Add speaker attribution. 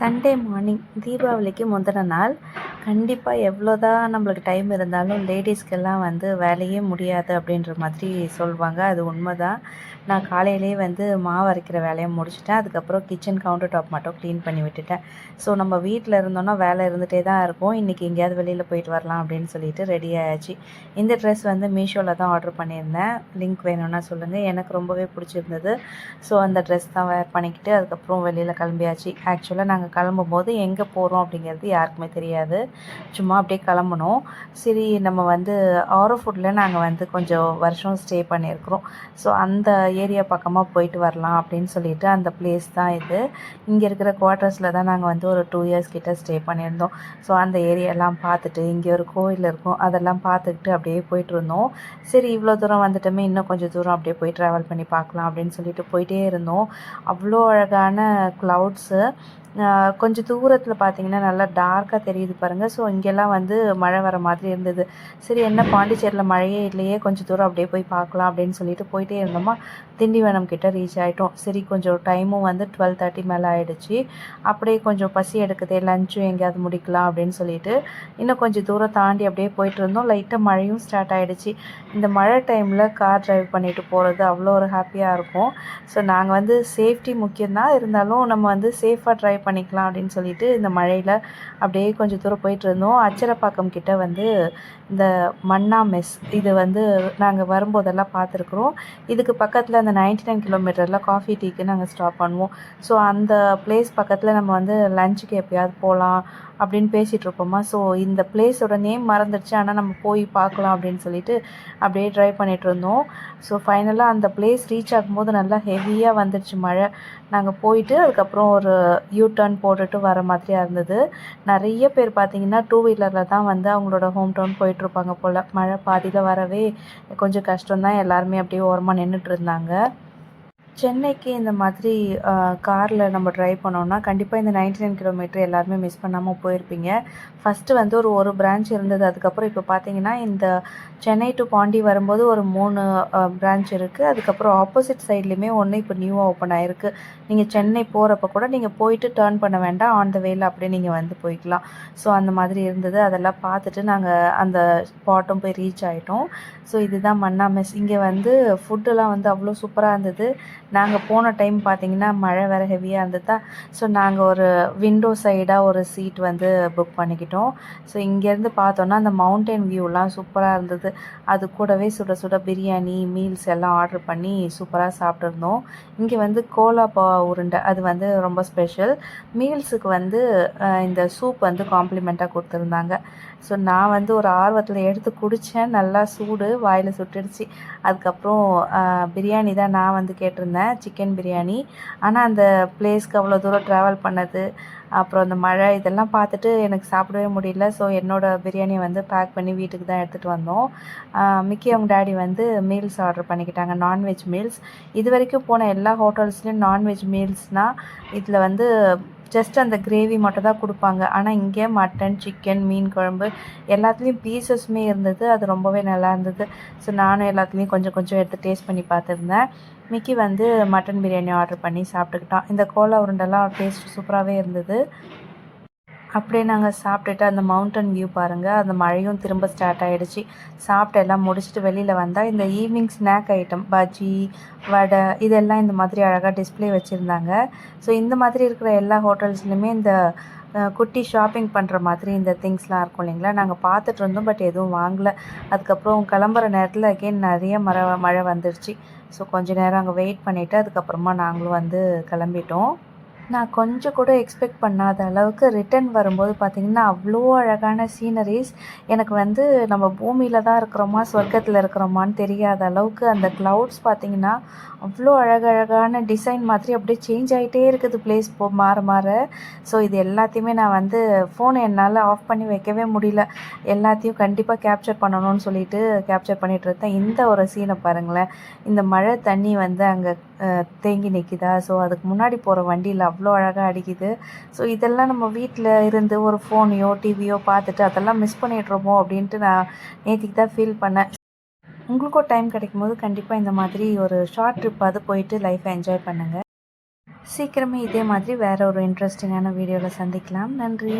Speaker 1: Sunday morning தீபாவளிக்கு முந்தின நாள் கண்டிப்பாக எவ்வளோ தான் நம்மளுக்கு டைம் இருந்தாலும் லேடிஸ்க்கெல்லாம் வந்து வேலையே முடியாது அப்படின்ற மாதிரி சொல்லுவாங்க அது உண்மை தான் நான் காலையிலேயே வந்து மாவு அரைக்கிற வேலையை முடிச்சிட்டேன். அதுக்கப்புறம் கிச்சன் கவுண்டர் டாப் மட்டும் க்ளீன் பண்ணி விட்டுட்டேன். ஸோ நம்ம வீட்டில் இருந்தோன்னா வேலை இருந்துகிட்டே தான் இருக்கும். இன்றைக்கி எங்கேயாவது வெளியில் போயிட்டு வரலாம் அப்படின்னு சொல்லிட்டு ரெடி ஆயாச்சு. இந்த ட்ரெஸ் வந்து மீஷோவில் தான் ஆர்டர் பண்ணியிருந்தேன். லிங்க் வேணும்னா சொல்லுங்கள் எனக்கு ரொம்பவே பிடிச்சிருந்தது. ஸோ அந்த ட்ரெஸ் தான் வேர் பண்ணிக்கிட்டு அதுக்கப்புறம் வெளியில் கிளம்பியாச்சு. ஆக்சுவலாக நாங்கள் கிளம்பும்போது எங்கே போகிறோம் அப்படிங்கிறது யாருக்குமே தெரியாது. சும்மா அப்படியே கிளம்பணும் சரி நம்ம வந்து ஆரோ ஃபுட்டில் நாங்கள் வந்து கொஞ்சம் வருஷம் ஸ்டே பண்ணியிருக்கிறோம். ஸோ அந்த ஏரியா பக்கமாக போயிட்டு வரலாம் அப்படின்னு சொல்லிட்டு அந்த பிளேஸ் தான் இது. இங்கே இருக்கிற குவார்ட்டர்ஸில் தான் நாங்கள் வந்து ஒரு டூ இயர்ஸ் கிட்டே ஸ்டே பண்ணியிருந்தோம். ஸோ அந்த ஏரியாலாம் பார்த்துட்டு இங்கே ஒரு கோயில் இருக்கும் அதெல்லாம் பார்த்துக்கிட்டு அப்படியே போயிட்டு இருந்தோம். சரி இவ்வளோ தூரம் வந்துட்டோமே இன்னும் கொஞ்சம் தூரம் அப்படியே போய் ட்ராவல் பண்ணி பார்க்கலாம் அப்படின்னு சொல்லிட்டு போயிட்டே இருந்தோம். அவ்வளோ அழகான க்ளவுட்ஸு கொஞ்சம் தூரத்தில் பார்த்தீங்கன்னா நல்லா டார்க்காக தெரியுது பாருங்கள் ஸோ இங்கெல்லாம் வந்து மழை வர மாதிரி இருந்தது. சரி என்ன பாண்டிச்சேரியில் மழையே இல்லையே கொஞ்சம் தூரம் அப்படியே போய் பார்க்கலாம் அப்படின்னு சொல்லிட்டு போயிட்டே இருந்தோமா. திண்டிவனம் கிட்டே ரீச் ஆகிட்டோம் சரி கொஞ்சம் டைமும் வந்து டுவெல் தேர்ட்டி மேலே ஆகிடுச்சு அப்படியே கொஞ்சம் பசி எடுக்குதே லஞ்சும் எங்கேயாவது முடிக்கலாம் அப்படின்னு சொல்லிட்டு இன்னும் கொஞ்சம் தூரம் தாண்டி அப்படியே போயிட்டு இருந்தோம். லைட்டாக மழையும் ஸ்டார்ட் ஆகிடுச்சு இந்த மழை டைமில் கார் டிரைவ் பண்ணிட்டு போகிறது அவ்வளோ ஒரு ஹாப்பியாக இருக்கும். ஸோ நாங்கள் வந்து சேஃப்டி முக்கியம்தான். இருந்தாலும் நம்ம வந்து சேஃபாக ட்ரைவ் பண்ணிக்கலாம் அப்படின்னு சொல்லிட்டு இந்த மழையில் அப்படியே கொஞ்சம் தூரம் போய் இருந்தோம் அச்சரப்பாக்கம் கிட்ட வந்து இந்த மன்னா மெஸ் இது வந்து நாங்கள் வரும்போதெல்லாம் பார்த்துருக்குறோம். இதுக்கு பக்கத்தில் அந்த நைன்டி நைன் கிலோமீட்டரில் காஃபி டீக்கு நாங்கள் ஸ்டாப் பண்ணுவோம். ஸோ அந்த பிளேஸ் பக்கத்தில் நம்ம வந்து லஞ்சுக்கு எப்போயாவது போகலாம் அப்படின்னு பேசிகிட்டு இருப்போமா? ஸோ இந்த பிளேஸோட நேம் மறந்துடுச்சு. ஆனால் நம்ம போய் பார்க்கலாம் அப்படின்னு சொல்லிட்டு அப்படியே ட்ரைவ் பண்ணிகிட்டு இருந்தோம். ஸோ ஃபைனலாக அந்த பிளேஸ் ரீச் ஆகும்போது நல்லா ஹெவியாக வந்துடுச்சு மழை. நாங்கள் போயிட்டு அதுக்கப்புறம் ஒரு யூ டர்ன் போட்டுட்டு வர மாதிரியாக இருந்தது. நிறைய பேர் பார்த்தீங்கன்னா டூ வீலரில் தான் வந்து அவங்களோட ஹோம் டவுன் போயிட்டுருப்பாங்க போல். மழை பாதியில் வரவே கொஞ்சம் கஷ்டம் தான் எல்லாருமே அப்படியே ஓரமாக நின்றுட்டு இருந்தாங்க. சென்னைக்கு இந்த மாதிரி காரில் நம்ம ட்ரைவ் பண்ணோம்னா கண்டிப்பாக இந்த நைன்டி நைன் கிலோமீட்டர் எல்லாருமே மிஸ் பண்ணாமல் போயிருப்பீங்க. ஃபஸ்ட்டு வந்து ஒரு ஒரு பிரான்ச் இருந்தது. அதுக்கப்புறம் இப்போ பார்த்தீங்கன்னா இந்த சென்னை டு பாண்டி வரும்போது ஒரு மூணு பிரான்ச் இருக்குது அதுக்கப்புறம் ஆப்போசிட் சைட்லேயுமே ஒன்று இப்போ நியூவாக ஓப்பன் ஆகிருக்கு நீங்கள் சென்னை போகிறப்ப கூட நீங்கள் போயிட்டு டேர்ன் பண்ண வேண்டாம். ஆன் த வேல அப்படியே நீங்கள் வந்து போய்க்கலாம். ஸோ அந்த மாதிரி இருந்தது. அதெல்லாம் பார்த்துட்டு நாங்கள் அந்த ஸ்பாட்டும் போய் ரீச் ஆகிட்டோம் ஸோ இதுதான் மன்னா மெஸ் இங்கே வந்து ஃபுட்டெல்லாம் வந்து அவ்வளோ சூப்பராக இருந்தது. நாங்கள் போன டைம் பார்த்தீங்கன்னா மழை வேறு ஹெவியாக இருந்ததா. ஸோ நாங்கள் ஒரு விண்டோ சைடாக ஒரு சீட் வந்து புக் பண்ணிக்கிட்டோம். ஸோ இங்கேருந்து பார்த்தோன்னா அந்த மவுண்டைன் வியூலாம் சூப்பராக இருந்தது. அது கூடவே சுட சுட பிரியாணி மீல்ஸ் எல்லாம் ஆர்டர் பண்ணி சூப்பராக சாப்பிட்ருந்தோம் இங்கே வந்து கோலா பா உருண்டை அது வந்து ரொம்ப ஸ்பெஷல் மீல்ஸுக்கு வந்து இந்த சூப் வந்து காம்ப்ளிமெண்ட்டாக கொடுத்துருந்தாங்க. ஸோ நான் வந்து ஒரு ஆர்வத்தில் எடுத்து குடித்தேன் நல்லா சூடு வாயில் சுட்டுடுச்சு. அதுக்கப்புறம் பிரியாணி தான் நான் வந்து கேட்டிருந்தேன். சிக்கன் பிரியாணி. ஆனால் அந்த பிளேஸ்க்கு அவ்வளோ தூரம் ட்ராவல் பண்ணது அப்புறம் அந்த மழை இதெல்லாம் பார்த்துட்டு எனக்கு சாப்பிடவே முடியல. ஸோ என்னோடய பிரியாணியை வந்து பேக் பண்ணி வீட்டுக்கு தான் எடுத்துகிட்டு வந்தோம். மிக்கி அவங்க டேடி வந்து மீல்ஸ் ஆர்டர் பண்ணிக்கிட்டாங்க நான்வெஜ் மீல்ஸ் இது வரைக்கும் போன எல்லா ஹோட்டல்ஸ்லேயும் நான்வெஜ் மீல்ஸ்னால் இதில் வந்து ஜஸ்ட் அந்த கிரேவி மட்டும் தான் கொடுப்பாங்க. ஆனால் இங்கே மட்டன் சிக்கன் மீன் குழம்பு எல்லாத்துலேயும் பீசஸுமே இருந்தது. அது ரொம்பவே நல்லா இருந்தது. ஸோ நானும் எல்லாத்துலேயும் கொஞ்சம் கொஞ்சம் எடுத்து டேஸ்ட் பண்ணி பார்த்துருந்தேன். மிக்கி வந்து மட்டன் பிரியாணி ஆர்டர் பண்ணி சாப்பிட்டுக்கிட்டான். இந்த கோலா உருண்டெல்லாம் டேஸ்ட் சூப்பராகவே இருந்தது. அப்படியே நாங்கள் சாப்பிட்டுட்டு அந்த மவுண்டன் வியூ பாருங்கள் அந்த மழையும் திரும்ப ஸ்டார்ட் ஆகிடுச்சு சாப்பிட்டு எல்லாம் முடிச்சுட்டு வெளியில் வந்தால் இந்த evening snack item bajji vadai இதெல்லாம் இந்த மாதிரி அழகாக டிஸ்பிளே வச்சுருந்தாங்க. ஸோ இந்த மாதிரி இருக்கிற எல்லா ஹோட்டல்ஸ்லையுமே இந்த குட்டி ஷாப்பிங் பண்ணுற மாதிரி இந்த திங்ஸ்லாம் இருக்கும் இல்லைங்களா? நாங்கள் பார்த்துட்டு இருந்தோம் பட் எதுவும் வாங்கலை. அதுக்கப்புறம் கிளம்புற நேரத்தில் அகெயின் நிறைய மழை மழை வந்துடுச்சு ஸோ கொஞ்ச நேரம் அங்கே வெயிட் பண்ணிவிட்டு அதுக்கப்புறமா நாங்களும் வந்து கிளம்பிட்டோம். நான் கொஞ்சம் கூட எக்ஸ்பெக்ட் பண்ணாத அளவுக்கு ரிட்டன் வரும்போது பார்த்திங்கன்னா அவ்வளோ அழகான சீனரிஸ் எனக்கு வந்து நம்ம பூமியில் தான் இருக்கிறோமா சொர்க்கத்தில் இருக்கிறோமான்னு தெரியாத அளவுக்கு அந்த க்ளவுட்ஸ் பார்த்திங்கன்னா அவ்வளோ அழகழகான டிசைன் மாதிரி அப்படியே சேஞ்ச் ஆகிட்டே இருக்குது பிளேஸ் போ மாற மாற. ஸோ இது எல்லாத்தையுமே நான் வந்து ஃபோனை என்னால் ஆஃப் பண்ணி வைக்கவே முடியல. எல்லாத்தையும் கண்டிப்பாக கேப்சர் பண்ணணும்னு சொல்லிட்டு கேப்சர் பண்ணிகிட்டு இருந்தேன் இந்த ஒரு சீனை பாருங்களேன். இந்த மழை தண்ணி வந்து அங்கே தேங்கி நிற்கிதா ஸோ அதுக்கு முன்னாடி போகிற வண்டியில் அவ்வளோ அழகாக அடிக்குது. ஸோ இதெல்லாம் நம்ம வீட்டில் இருந்து ஒரு ஃபோனையோ டிவியோ பார்த்துட்டு அதெல்லாம் மிஸ் பண்ணிடுறோமோ அப்படின்ட்டு நான் நேற்றுக்கு தான் ஃபீல் பண்ணேன். உங்களுக்கும் டைம் கிடைக்கும் போது கண்டிப்பாக இந்த மாதிரி ஒரு ஷார்ட் ட்ரிப்பாவது போயிட்டு லைஃப்பை என்ஜாய் பண்ணுங்கள் சீக்கிரமே இதே மாதிரி வேறு ஒரு இன்ட்ரெஸ்டிங்கான வீடியோவில் சந்திக்கலாம். நன்றி.